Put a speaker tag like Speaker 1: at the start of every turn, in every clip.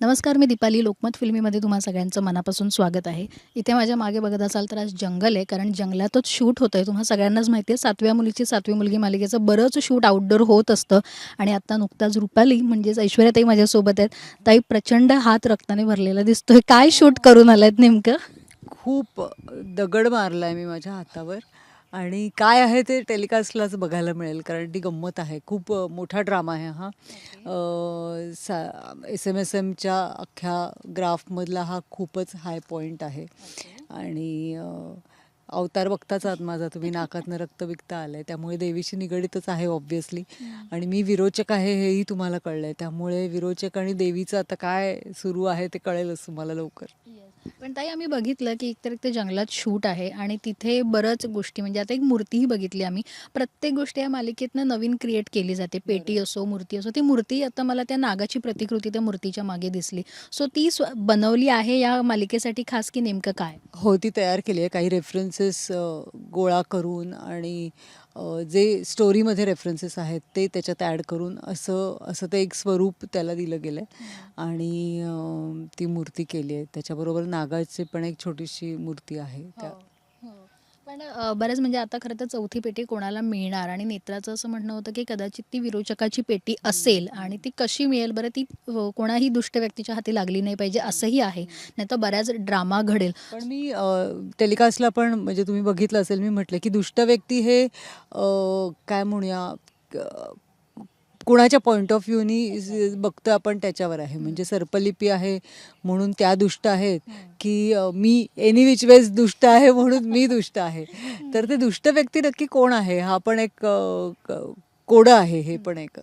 Speaker 1: नमस्कार मी दीपाली लोकमत फिल्मीमध्ये तुम्हा सगळ्यांचं मनापासून स्वागत आहे. इथे माझ्या मागे बघत असाल तर आज जंगल आहे कारण जंगलातच शूट होतं आहे तुम्हा सगळ्यांनाच माहिती आहे सातव्या मुलीची सातवी मुलगी मालिकेचं बरंच शूट आउटडोर होत असतं. आणि आत्ता नुकताच रुपाली म्हणजेच ऐश्वर्याताई माझ्यासोबत आहेत. ताई प्रचंड हात रक्ताने भरलेला दिसतोय. काय शूट करून आलायत नेमकं?
Speaker 2: खूप दगड मारला आहे मी माझ्या हातावर. आणि काय आहे ते टेलिकास्टलाच बघायला मिळेल कारण ती गंमत आहे. खूप मोठा ड्रामा आहे हा. सा एस एम एस एमच्या अख्ख्या ग्राफमधला हा खूपच हाय पॉईंट आहे. आणि अवतार बघताच आहात माझा तुम्ही नाकातनं रक्त विकता आलंय. त्यामुळे देवीशी निगडीतच आहे ऑब्व्हियसली आणि मी विरोचक आहे हेही तुम्हाला कळलंय. त्यामुळे विरोचक आणि देवीचं आता काय सुरू आहे ते कळेलच तुम्हाला लवकर.
Speaker 1: पण ताई आम्ही बघितलं की एकतर एक ते जंगलात शूट आहे आणि तिथे बरंच गोष्टी म्हणजे आता एक मूर्तीही बघितली आम्ही. प्रत्येक गोष्ट या मालिकेतनं नवीन क्रिएट केली जाते. पेटी असो मूर्ती असो. ती मूर्ती आता मला त्या नागाची प्रतिकृती त्या मूर्तीच्या मागे दिसली. सो ती स्व बनवली आहे या मालिकेसाठी खास की नेमकं काय?
Speaker 2: हो ती तयार केली आहे. काही रेफरन्सेस गोळा करून आणि जे स्टोरीमध्ये रेफरन्सेस आहेत ते त्याच्यात ॲड करून असं असं ते एक स्वरूप त्याला दिलं गेलं आहे आणि ती मूर्ती केली आहे. त्याच्याबरोबर नागाची पण एक छोटीशी मूर्ती आहे त्या.
Speaker 1: पण अ, बरंच म्हणजे आता खरं तर चौथी पेटी कोणाला मिळणार? आणि नेत्राचं असं म्हणणं होतं की कदाचित ती विरोचकाची पेटी असेल आणि ती कशी मिळेल? बरं ती अ, कोणाही दुष्ट व्यक्तीच्या हाती लागली नाही पाहिजे असंही आहे. नाही तर बऱ्याच ड्रामा घडेल.
Speaker 2: पण मी टेलिकास्टला पण म्हणजे तुम्ही बघितलं असेल मी म्हटलं की दुष्ट व्यक्ती हे अ, काय म्हणूया क- कुणाच्या पॉईंट ऑफ व्ह्यूनी बघतो आपण त्याच्यावर आहे. म्हणजे सर्पलिपी आहे म्हणून त्या दुष्ट आहेत की मी एनी विच वेज दुष्ट आहे म्हणून मी दुष्ट आहे. तर ते दुष्ट व्यक्ती नक्की कोण आहे? हा पण एक कोडं आहे हे पण एक.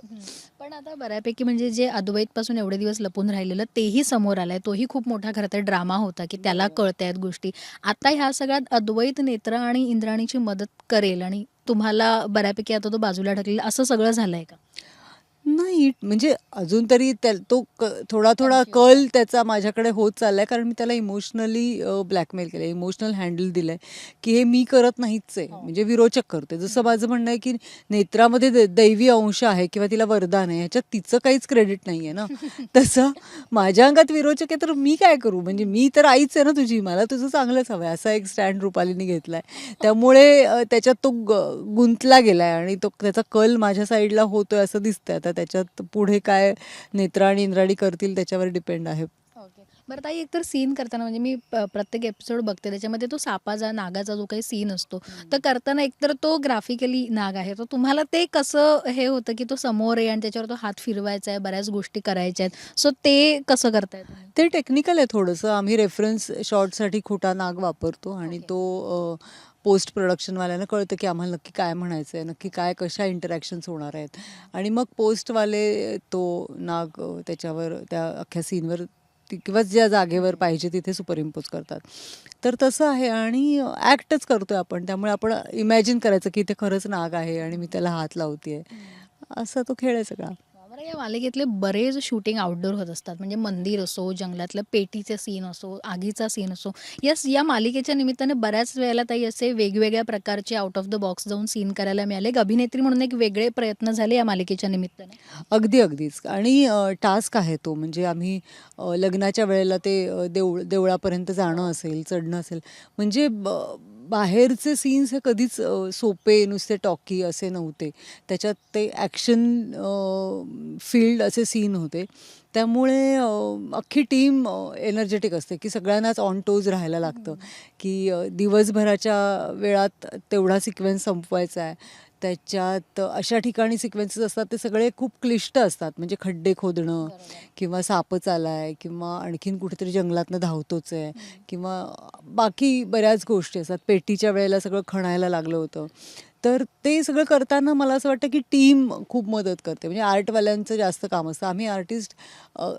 Speaker 1: पण आता बऱ्यापैकी म्हणजे जे अद्वैत पासून एवढे दिवस लपून राहिलेलं तेही समोर आलंय. तोही खूप मोठा खरं तर ड्रामा होता की त्याला कळतायत गोष्टी. आता ह्या सगळ्यात अद्वैत नेत्र आणि इंद्राणीची मदत करेल आणि तुम्हाला बऱ्यापैकी आता तो बाजूला ढकलेल असं सगळं झालंय का?
Speaker 2: नाही म्हणजे अजून तरी त्या तो क थोडा थोडा कल त्याचा माझ्याकडे होत चाललाय कारण मी त्याला इमोशनली ब्लॅकमेल केलं इमोशनल हँडल दिलंय की हे मी करत नाहीच आहे. म्हणजे विरोचक करते जसं माझं म्हणणं आहे की नेत्रामध्ये दै- दैवी अंश आहे किंवा तिला वरदान आहे ह्याच्यात तिचं काहीच क्रेडिट नाही आहे ना. तसं माझ्या अंगात विरोचक आहे तर मी काय करू? म्हणजे मी तर आईच आहे ना तुझी मला तुझं चांगलंच हवं आहे असा एक स्टँड रुपालीने घेतलाय. त्यामुळे त्याच्यात तो ग- गुंतला गेलाय आणि तो त्याचा कल माझ्या साईडला होतोय असं दिसतंय. आता त्याच्यात पुढे काय नेत्रा आणि इंद्राणी करतील त्याच्यावर डिपेंड आहे.
Speaker 1: ओके. बरं ताई एकतर सीन करताना म्हणजे मी प्रत्येक एपिसोड बघते. त्याच्यामध्ये तो सापाचा नागाचा जो काही सीन असतो तर करताना एकतर तो ग्राफिकली नाग आहे. तर तुम्हाला ते कसं हे होतं की तो समोर आहे आणि त्याच्यावर तो हात फिरवायचा आहे बऱ्याच गोष्टी करायच्या आहेत. सो ते कसं करताय तुम्ही?
Speaker 2: ते टेक्निकल आहे थोडंसं. आम्ही रेफरन्स शॉटसाठी खोटा नाग वापरतो आणि. तो पोस्ट प्रोडक्शनवाल्यांना कळतं की आम्हाला नक्की काय म्हणायचं आहे नक्की काय कशा इंटरॅक्शन्स होणार आहेत. आणि मग पोस्टवाले तो नाग त्याच्यावर त्या अख्ख्या सीनवर किंवा ज्या जागेवर पाहिजे तिथे सुपरइम्पोज करतात. तर तसं आहे आणि ॲक्टच करतोय आपण. त्यामुळे आपण इमॅजिन करायचं की इथे खरंच नाग आहे आणि मी त्याला हात लावते आहे असा तो खेळ आहे सगळा.
Speaker 1: या मालिकेतले बरेच शूटिंग आउटडोर होत असतात. म्हणजे मंदिर असो जंगलातलं पेटीचे सीन असो आगीचा सीन असो. यस या मालिकेच्या निमित्ताने बऱ्याच वेळेला ताई असे वेगवेगळ्या प्रकारचे आउट ऑफ द बॉक्स जाऊन सीन करायला मिळाले. एक अभिनेत्री म्हणून एक वेगळे प्रयत्न झाले या मालिकेच्या निमित्ताने.
Speaker 2: अगदी अगदीच. आणि टास्क आहे तो. म्हणजे आम्ही लग्नाच्या वेळेला ते देऊळ देवळापर्यंत जाणं असेल चढणं असेल. म्हणजे ब- बाहेरचे सीन्स हे कधीच सोपे नुसते टॉकी असे नव्हते. त्याच्यात ते ॲक्शन फील्ड असे सीन होते. त्यामुळे अख्खी टीम एनर्जेटिक असते की सगळ्यांनाच ऑन टोज राहायला लागतं. की दिवसभराच्या वेळात तेवढा सिक्वेन्स संपवायचा आहे. त्याच्यात अशा ठिकाणी सिक्वेन्सेस असतात ते सगळे खूप क्लिष्ट असतात. म्हणजे खड्डे खोदणं किंवा सापच आलाय किंवा आणखीन कुठेतरी जंगलातनं धावतोच आहे किंवा बाकी बऱ्याच गोष्टी असतात. पेटीच्या वेळेला सगळं खणायला लागलं होतं. तर ते सगळं करताना मला असं वाटतं की टीम खूप मदत करते. म्हणजे आर्टवाल्यांचं जास्त काम असतं. आम्ही आर्टिस्ट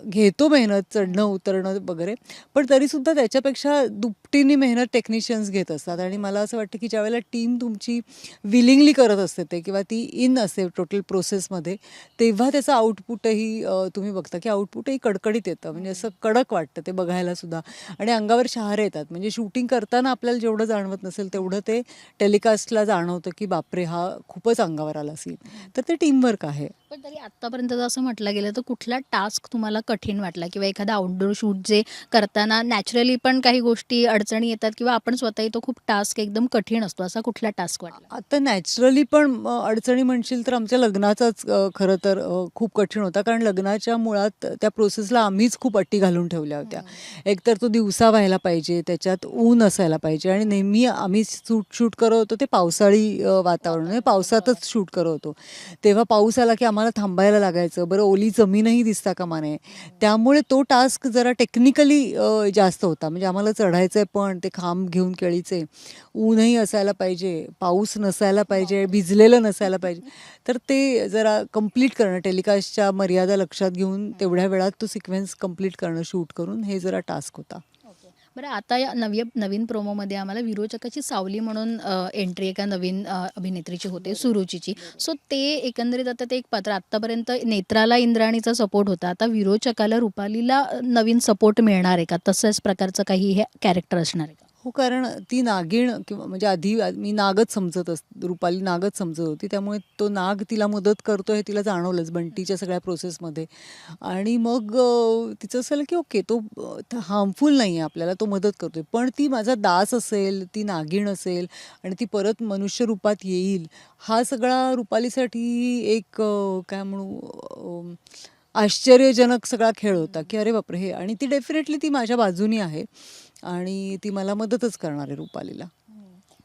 Speaker 2: घेतो मेहनत चढणं उतरणं वगैरे. पण तरीसुद्धा त्याच्यापेक्षा दुपटीने मेहनत टेक्निशियन्स घेत असतात. आणि मला असं वाटतं की ज्यावेळेला टीम तुमची विलिंगली करत असते ते किंवा ती इन असते टोटल प्रोसेसमध्ये तेव्हा त्याचं आउटपुटही तुम्ही बघता की आउटपुटही कडकडीत येतं. म्हणजे असं कडक वाटतं ते बघायला सुद्धा आणि अंगावर शहारे येतात. म्हणजे शूटिंग करताना आपल्याला जेवढं जाणवत नसेल तेवढं ते टेलिकास्टला जाणवतं की बापरे हा खूपच अंगावर आला सीन तर ते टीमवर्क आहे.
Speaker 1: पण तरी आत्तापर्यंत जर असं म्हटलं गेलं तर कुठला टास्क तुम्हाला कठीण वाटला? किंवा एखादा आउटडोर शूट जे करताना नॅचरली पण काही गोष्टी अडचणी येतात किंवा आपण स्वतःही तो खूप टास्क एकदम कठीण असतो असा कुठला टास्क वाटला?
Speaker 2: आता नॅचरली पण अडचणी म्हणशील तर आमच्या लग्नाचाच खरं तर खूप कठीण होता. कारण लग्नाच्या मुळात त्या प्रोसेसला आम्हीच खूप अटी घालून ठेवल्या होत्या. एकतर तो दिवसा व्हायला पाहिजे त्याच्यात ऊन असायला पाहिजे. आणि नेहमी आम्ही शूट शूट करत होतो ते पावसाळी वातावरण. म्हणजे पावसातच शूट करत होतो. तेव्हा पाऊस आला की आम्हाला थांबायला लागायचं. बरं ओली जमीनही दिसता कामा नये. त्यामुळे तो टास्क जरा टेक्निकली जास्त होता. म्हणजे आम्हाला चढायचं आहे पण ते खांब घेऊन केळीचे ऊनही असायला पाहिजे पाऊस नसायला पाहिजे भिजलेलं नसायला पाहिजे. तर ते जरा कंप्लीट करणं टेलिकास्टच्या मर्यादा लक्षात घेऊन तेवढ्या वेळात तो सिक्वेन्स कंप्लीट करणं शूट करून हे जरा टास्क होता.
Speaker 1: बरं आता या नवी नवीन प्रोमोमध्ये आम्हाला विरोचकाची सावली म्हणून एंट्री एका नवीन अ, अभिनेत्रीची होते सुरुचीची. सो ते एकंदरीत आता ते एक पात्र आत्तापर्यंत नेत्राला इंद्राणीचा सपोर्ट होता. आता विरोचकाला रुपालीला नवीन सपोर्ट मिळणार आहे का? तसंच प्रकारचं काही हे कॅरेक्टर असणार आहे का?
Speaker 2: हो कारण ती नागिण किंवा म्हणजे आधी मी नागच समजत अस रुपाली नागच समजत होती. त्यामुळे तो नाग तिला मदत करतो हे तिला जाणवलंच बंटीच्या सगळ्या प्रोसेसमध्ये आणि मग तिचं असं की ओके तो हार्मफुल नाही आहे आपल्याला तो मदत करतो आहे पण ती माझा दास असेल ती नागिण असेल आणि ती परत मनुष्य रूपात येईल हा सगळा रुपालीसाठी एक काय म्हणू आश्चर्यजनक सगळा खेळ होता की अरे बापरे हे. आणि ती डेफिनेटली ती माझ्या बाजूनी आहे. आणि ती मला मदतच करणार आहे रुपालीला.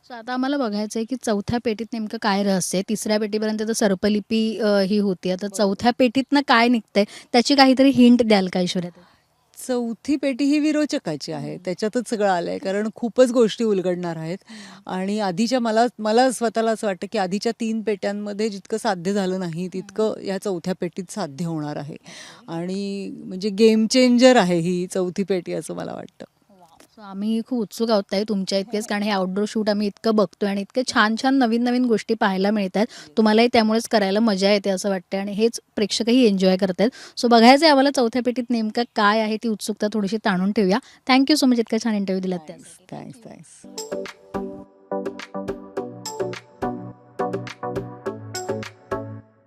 Speaker 1: सो आता आम्हाला बघायचं आहे की चौथ्या पेटीत नेमकं काय रहस्य आहे? तिसऱ्या पेटीपर्यंत तर सर्पलिपी ही होती. आता चौथ्या पेटीतनं काय निघतंय? त्याची काहीतरी हिंट द्याल का ऐश्वर्या
Speaker 2: चौथी पेटी ही विरोचकाची आहे. त्याच्यातच सगळं आलंय. कारण खूपच गोष्टी उलगडणार आहेत. आणि आधीच्या मला मला स्वतःला असं वाटतं की आधीच्या तीन पेट्यांमध्ये जितकं साध्य झालं नाही तितकं या चौथ्या पेटीत साध्य होणार आहे. आणि म्हणजे गेम चेंजर आहे ही चौथी पेटी असं मला वाटतं.
Speaker 1: सो आम्ही खूप उत्सुक आहोत ताई. तुमच्या इतकेच कारण हे आउटडोर शूट आम्ही इतकं बघतोय आणि इतके छान छान नवीन नवीन गोष्टी पाहायला मिळतात तुम्हालाही त्यामुळेच करायला मजा येते असं वाटतं आणि हेच प्रेक्षकही एन्जॉय करतात सो बघायचं आहे आम्हाला चौथ्या पेटीत नेमकं काय आहे ती उत्सुकता थोडीशी ताणून ठेवूया. थँक्यू सो मच इतका छान इंटरव्ह्यू दिलात त्या
Speaker 2: थँक्स थँक्स